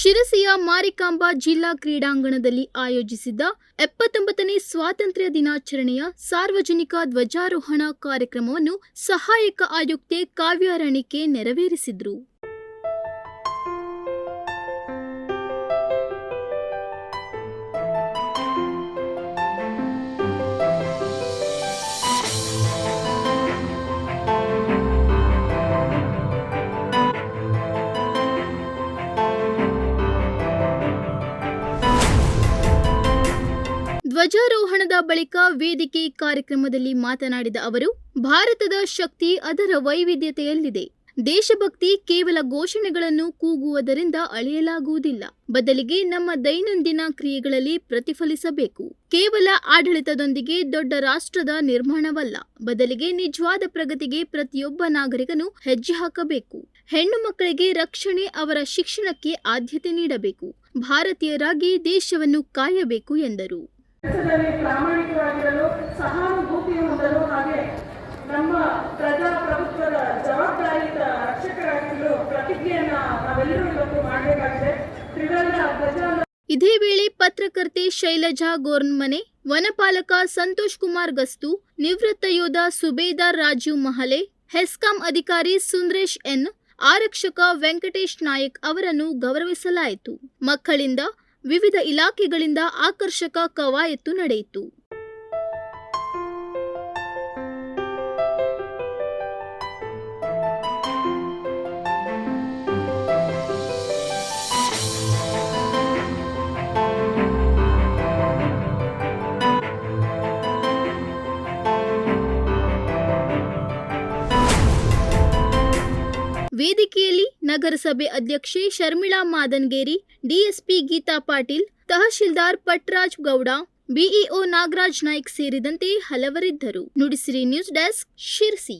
ಶಿರಸಿಯ ಮಾರಿಕಾಂಬಾ ಜಿಲ್ಲಾ ಕ್ರೀಡಾಂಗಣದಲ್ಲಿ ಆಯೋಜಿಸಿದ್ದ ಎಪ್ಪತ್ತೊಂಬತ್ತನೇ ಸ್ವಾತಂತ್ರ್ಯ ದಿನಾಚರಣೆಯ ಸಾರ್ವಜನಿಕ ಧ್ವಜಾರೋಹಣ ಕಾರ್ಯಕ್ರಮವನ್ನು ಸಹಾಯಕ ಆಯುಕ್ತೆ ಕಾವ್ಯಾರಣಿಕೆ ನೆರವೇರಿಸಿದ್ರು. ಧ್ವಜಾರೋಹಣದ ಬಳಿಕ ವೇದಿಕೆ ಕಾರ್ಯಕ್ರಮದಲ್ಲಿ ಮಾತನಾಡಿದ ಅವರು, ಭಾರತದ ಶಕ್ತಿ ಅದರ ವೈವಿಧ್ಯತೆಯಲ್ಲಿದೆ. ದೇಶಭಕ್ತಿ ಕೇವಲ ಘೋಷಣೆಗಳನ್ನು ಕೂಗುವುದರಿಂದ ಅಳೆಯಲಾಗುವುದಿಲ್ಲ. ಬದಲಿಗೆ ನಮ್ಮ ದೈನಂದಿನ ಕ್ರಿಯೆಗಳಲ್ಲಿ ಪ್ರತಿಫಲಿಸಬೇಕು. ಕೇವಲ ಆಡಳಿತದೊಂದಿಗೆ ದೊಡ್ಡ ರಾಷ್ಟ್ರದ ನಿರ್ಮಾಣವಲ್ಲ. ಬದಲಿಗೆ ನಿಜವಾದ ಪ್ರಗತಿಗೆ ಪ್ರತಿಯೊಬ್ಬ ನಾಗರಿಕನು ಹೆಜ್ಜೆ ಹಾಕಬೇಕು. ಹೆಣ್ಣು ಮಕ್ಕಳಿಗೆ ರಕ್ಷಣೆ ಅವರ ಶಿಕ್ಷಣಕ್ಕೆ ಆದ್ಯತೆ ನೀಡಬೇಕು. ಭಾರತೀಯರಾಗಿ ದೇಶವನ್ನು ಕಾಯಬೇಕು ಎಂದರು. ಕೆಲಸದಲ್ಲಿ ಪ್ರಾಮಾಣಿಕವಾಗಿರಲು ಸಹಾನುಭೂತಿ ಹೊಂದಲು ಹಾಗೆ ನಮ್ಮ ಪ್ರಜಾಪ್ರಭುತ್ವದ ಜವಾಬ್ದಾರಿಯುತ ರಕ್ಷಕರಾಗಿರಲು ಪ್ರತಿಜ್ಞೆಯನ್ನ ನಾವೆಲ್ಲರೂ ಇವತ್ತು ಮಾಡಬೇಕಾಗಿದೆ. ತ್ರಿವರ್ಣ ಧ್ವಜ ಇದೇ ವೇಳೆ ಪತ್ರಕರ್ತೆ ಶೈಲಜಾ ಗೋರ್ನ್ಮನೆ ವನಪಾಲಕ ಸಂತೋಷ್ ಕುಮಾರ್ ಗಸ್ತು, ನಿವೃತ್ತ ಯೋಧ ಸುಬೇದಾರ್ ರಾಜೀವ್ ಮಹಲೆ, ಹೆಸ್ಕಾಂ ಅಧಿಕಾರಿ ಸುಂದ್ರೇಶ್ ಎನ್, ಆರಕ್ಷಕ ವೆಂಕಟೇಶ್ ನಾಯಕ್ ಅವರನ್ನು ಗೌರವಿಸಲಾಯಿತು. ಮಕ್ಕಳಿಂದ ವಿವಿಧ ಇಲಾಖೆಗಳಿಂದ ಆಕರ್ಷಕ ಕವಾಯತು ನಡೆಯಿತು. ವೇದಿಕೆಯಲ್ಲಿ ನಗರಸಭೆ ಅಧ್ಯಕ್ಷೆ ಶರ್ಮಿಳಾ ಮಾದನ್ಗೇರಿ, ಡಿಎಸ್ಪಿ ಗೀತಾ ಪಾಟೀಲ್, ತಹಶೀಲ್ದಾರ್ ಪಟ್ರಾಜ್ ಗೌಡ, ಬಿಇಒ ನಾಗರಾಜ್ ನಾಯ್ಕ್ ಸೇರಿದಂತೆ ಹಲವರಿದ್ದರು. Nudisiri news desk Sirsi.